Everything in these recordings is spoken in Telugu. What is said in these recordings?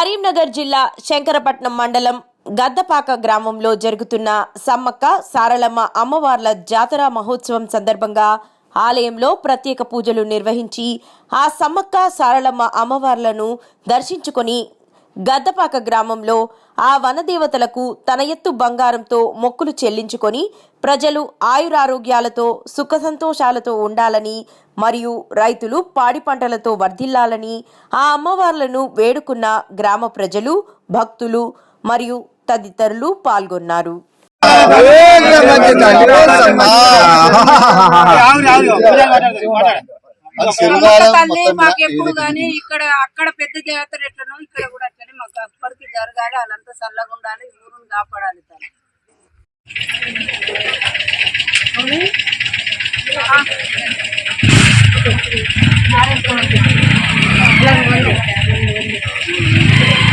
కరీంనగర్ జిల్లా శంకరపట్నం మండలం గద్దపాక గ్రామంలో జరుగుతున్న సమ్మక్క సారలమ్మ అమ్మవార్ల జాతర మహోత్సవం సందర్భంగా ఆలయంలో ప్రత్యేక పూజలు నిర్వహించి ఆ సమ్మక్క సారలమ్మ అమ్మవార్లను దర్శించుకొని గద్దపాక గ్రామంలో ఆ వనదేవతలకు తన ఎత్తు బంగారంతో మొక్కులు చెల్లించుకొని ప్రజలు ఆయురారోగ్యాలతో సుఖ సంతోషాలతో ఉండాలని మరియు రైతులు పాడి పంటలతో వర్ధిల్లాలని ఆ అమ్మవార్లను వేడుకున్న గ్రామ ప్రజలు భక్తులు మరియు తదితరులు పాల్గొన్నారు. సమ్మక్క తల్లి మాకు ఎప్పుడు గానీ ఇక్కడ అక్కడ పెద్ద జాతర ఎట్లనో ఇక్కడ కూడా మాకు అప్పటికి జరగాలి వాళ్ళంతా చల్లగా ఉండాలి ఊరుని కాపాడాలి తను Thank you.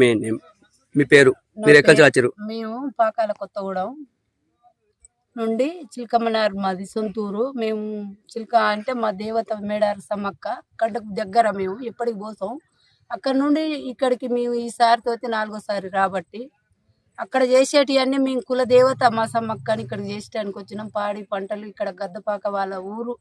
మీ నేమ్ మీ పేరు. మీరు ఎక్కడి నుంచి వచ్చారు మేము పాకాల కొత్తగూడెం నుండి చిలకమ్మనార్ మాది సొంతూరు. మేము చిలక అంటే మా దేవత మేడారు సమ్మక్క. అక్కడికి దగ్గర మేము ఎప్పటికి పోతాం అక్కడ నుండి ఇక్కడికి మేము ఈసారి తోటి నాలుగోసారి రాబట్టి అక్కడ చేసేటివన్నీ మేము కుల దేవత మా సమ్మక్క అని ఇక్కడ చేసేటానికి వచ్చినాం. పాడి పంటలు ఇక్కడ గద్దపాక వాళ్ళ ఊరు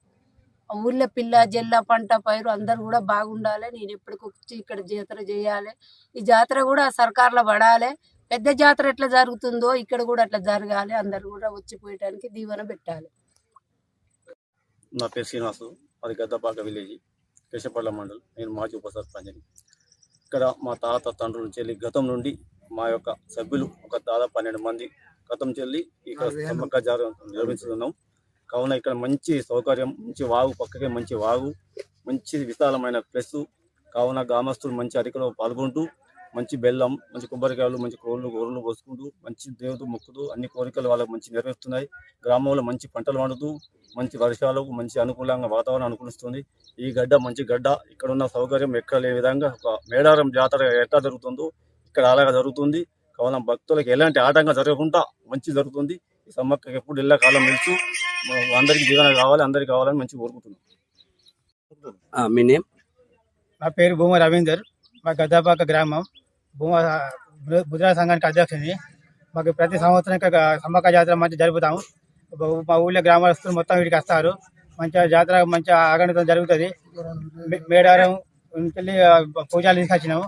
ఊర్లో పిల్ల జల్ల పంట పైరు అందరు కూడా బాగుండాలి. నేను ఎప్పటికి వచ్చి ఇక్కడ జాతర చేయాలి. ఈ జాతర కూడా సర్కార్లో పడాలి. పెద్ద జాతర ఎట్లా జరుగుతుందో ఇక్కడ కూడా అట్లా జరగాలి. అందరు కూడా వచ్చిపోయటానికి దీవెన పెట్టాలి. నా పేరు శ్రీనివాసు. అది గద్దపాక విలేజ్ కేశపట్ల మండల్. నేను మాజీ ఉప సర్పంచ్ని. ఇక్కడ మా తాత తండ్రుల నుంచి వెళ్ళి గతం నుండి మా యొక్క సభ్యులు ఒక దాదాపు పన్నెండు మంది గతం చెల్లి ఇక్కడ సమ్మక్క జాతర నిర్వహిస్తున్నాం. కావున ఇక్కడ మంచి సౌకర్యం మంచి వాగు పక్కకే మంచి వాగు మంచి విశాలమైన ప్లస్. కావున గ్రామస్తులు మంచి అరికలో పాల్గొంటూ మంచి బెల్లం మంచి కొబ్బరికాయలు మంచి కోళ్ళు గొర్రెలు పోసుకుంటూ మంచి దేవుడు మొక్కుతూ అన్ని కోరికలు వాళ్ళకి మంచి నెరవేరుస్తున్నాయి గ్రామంలో మంచి పంటలు పండుతూ మంచి వర్షాలకు మంచి అనుకూలంగా వాతావరణం అనుకూలిస్తుంది. ఈ గడ్డ మంచి గడ్డ. ఇక్కడ ఉన్న సౌకర్యం ఎక్కడ లేని విధంగా ఒక మేడారం జాతర ఎట్లా జరుగుతుందో ఇక్కడ అలాగా జరుగుతుంది. కావున భక్తులకు ఎలాంటి ఆటంకం జరగకుండా మంచి జరుగుతుంది. ఈ సమ్మక్కకి ఎప్పుడు ఇళ్ళ కాలం నిలుచు. అందరికి జీవన కావాలి అందరికి కావాలని మంచి కోరుకుంటున్నాం. ఆ, మీ నేమ్? నా పేరు భూమ రవీందర్. మా గద్దపాక గ్రామం. భూమ బుధరా సంఘానికి అధ్యక్షుని మాకు ప్రతి సంవత్సరం సమ్మక్క జాతర మంచిగా జరుపుతాము. మా ఊళ్ళో గ్రామస్తులు మొత్తం వీడికి వస్తారు. మంచిగా జాతర మంచిగా ఆగణితో జరుగుతుంది. మేడారం ఆ, పూజలు తీసుకొచ్చినాము.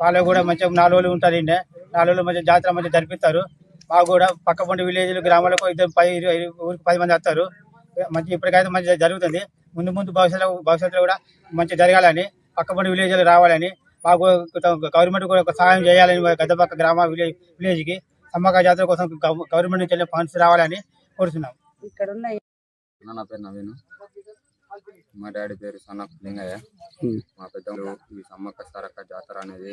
వాళ్ళు కూడా మంచిగా నాలుగు రోజులు ఉంటారు ఇండే నాలుగు రోజులు మంచిగా జాతర మంచిగా జరిపిస్తారు. మాకు కూడా పక్క పంట విలేజ్లు గ్రామాలకు ఇద్దరు పది ఇరవై ఊరికి పది మంది వస్తారు. మంచి ఇప్పటికైతే మంచిగా జరుగుతుంది. ముందు ముందు భవిష్యత్తులో భవిష్యత్తులో కూడా మంచిగా జరగాలని పక్కపండి విలేజ్లు రావాలని మాకు గవర్నమెంట్ కూడా సహాయం చేయాలని గద్దపక్క గ్రామ విలేజ్ విలేజ్కి సమ్మక్క జాతర కోసం గవ- గవర్నమెంట్ నుంచి వెళ్ళే ఫండ్స్ రావాలని కోరుతున్నాం. ఇక్కడ ఉన్న నా పేరు నవీన్. మా డాడీ పేరు సన్న లింగయ్య. మా పెద్దలు ఈ సమ్మక్క సారక్క జాతర అనేది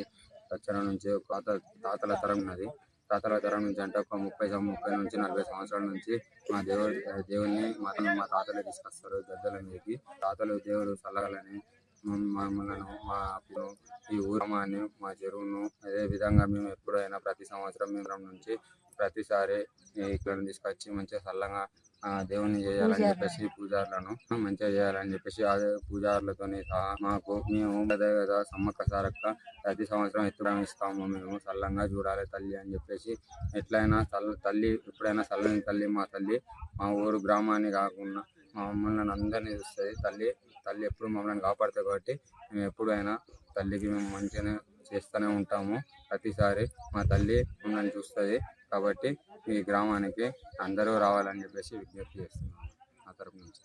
వచ్చర నుంచి తాతల తరం ఉన్నది. తాతల తరం నుంచి అంటే ఒక ముప్పై ముప్పై నుంచి నలభై సంవత్సరాల నుంచి మా దేవుడు దేవుడిని మా మా తాతలే తీసుకొస్తారు గద్దెల మీదకి తాతలు దేవుడు చల్లగాలని మమ్మల్ని మా పిల్ల- ఈ ఊరమాన్ని మా చెరువును. అదే విధంగా మేము ఎప్పుడైనా ప్రతి సంవత్సరం మేము నుంచి ప్రతిసారి ఇక్కడ తీసుకొచ్చి మంచిగా చల్లగా దేవుని చేయాలని చెప్పేసి పూజారులను. మంచిగా చేయాలని చెప్పేసి ఆ పూజారులతోని సహా మాకు మేము అదే కదా సమ్మక్క సారక్క ప్రతి సంవత్సరం ఎత్తుడం ఇస్తాము మేము చల్లంగా చూడాలి తల్లి అని చెప్పేసి. ఎట్లయినా చల్ల తల్లి ఎప్పుడైనా చల్లని తల్లి మా తల్లి మా ఊరు గ్రామాన్ని కాకుండా మమ్మల్ని అందరినీ చూస్తుంది. తల్లి తల్లి ఎప్పుడు మమ్మల్ని కాపాడుతుంది కాబట్టి మేము ఎప్పుడైనా తల్లికి మేము మంచిగానే చేస్తూనే ఉంటాము. ప్రతిసారి మా తల్లి మమ్మల్ని చూస్తుంది కాబట్టి ఈ గ్రామానికి అందరూ రావాలని చెప్పేసి విజ్ఞప్తి చేస్తున్నాము నా తరపు నుంచి.